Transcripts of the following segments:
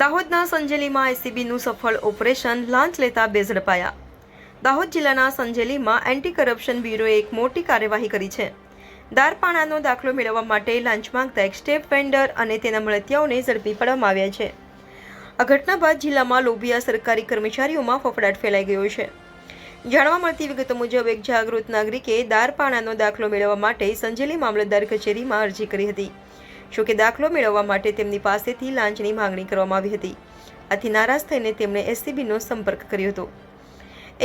દાહોદના સંજેલીમાં એસીબીનું સફળ ઓપરેશન લાંચ લેતા બે ઝડપાયા દાહોદ જિલ્લાના સંજેલીમાં એન્ટી કરપ્શન બ્યુરોએ એક મોટી કાર્યવાહી કરી છે. દારપાણાનો દાખલો મેળવવા માટે લાંચ માંગતા એક સ્ટેપ વેન્ડર અને તેના મળતિયાઓને ઝડપી પાડવામાં આવ્યા છે. આ ઘટના બાદ જિલ્લામાં લોભિયા સરકારી કર્મચારીઓમાં ફફડાટ ફેલાઈ ગયો છે. જાણવા મળતી વિગતો મુજબ એક જાગૃત નાગરિકે દારપાણાનો દાખલો મેળવવા માટે સંજેલી મામલતદાર કચેરીમાં અરજી કરી હતી. જોકે દાખલો મેળવવા માટે તેમની પાસેથી લાંચની માંગણી કરવામાં આવી હતી. આથી નારાજ થઈને તેમણે એસીબીનો સંપર્ક કર્યો હતો.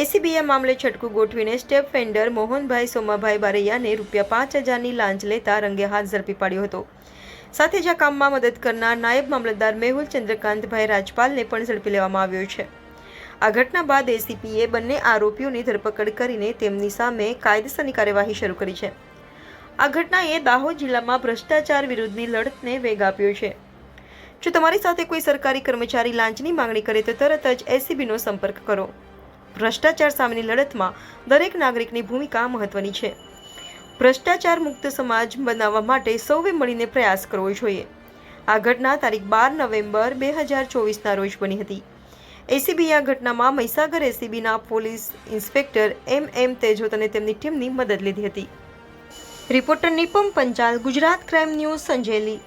એસીબીએ મામલે છટકું ગોઠવીને સ્ટેપ ફેન્ડર મોહનભાઈ સોમાભાઈ બારૈયાને રૂપિયા પાંચ હજારની લાંચ લેતા રંગે હાથ ઝડપી પાડ્યો હતો. સાથે જ આ કામમાં મદદ કરનાર નાયબ મામલતદાર મેહુલ ચંદ્રકાંતભાઈ રાજપાલને પણ ઝડપી લેવામાં આવ્યો છે. આ ઘટના બાદ એસીપીએ બંને આરોપીઓની ધરપકડ કરીને તેમની સામે કાયદેસરની કાર્યવાહી શરૂ કરી છે. આ ઘટનાએ દાહોદ જિલ્લામાં ભ્રષ્ટાચાર વિરુદ્ધની લડતને વેગ આપ્યો છે. જો તમારી સાથે કોઈ સરકારી કર્મચારી લાંચની માંગણી કરે તો તરત જ એસીબીનો સંપર્ક કરો. ભ્રષ્ટાચાર સામેની લડતમાં દરેક નાગરિકની ભૂમિકા મહત્વની છે. ભ્રષ્ટાચાર મુક્ત સમાજ બનાવવા માટે સૌએ મળીને પ્રયાસ કરવો જોઈએ. આ ઘટના તારીખ બાર નવેમ્બર બે હજાર ચોવીસના રોજ બની હતી. એસીબી આ ઘટનામાં Mahisagar એસીબીના police inspector M M Tejot અને તેમની ટીમની મદદ લીધી હતી. Reporter Nipam Panchal Gujarat crime news Sanjeli.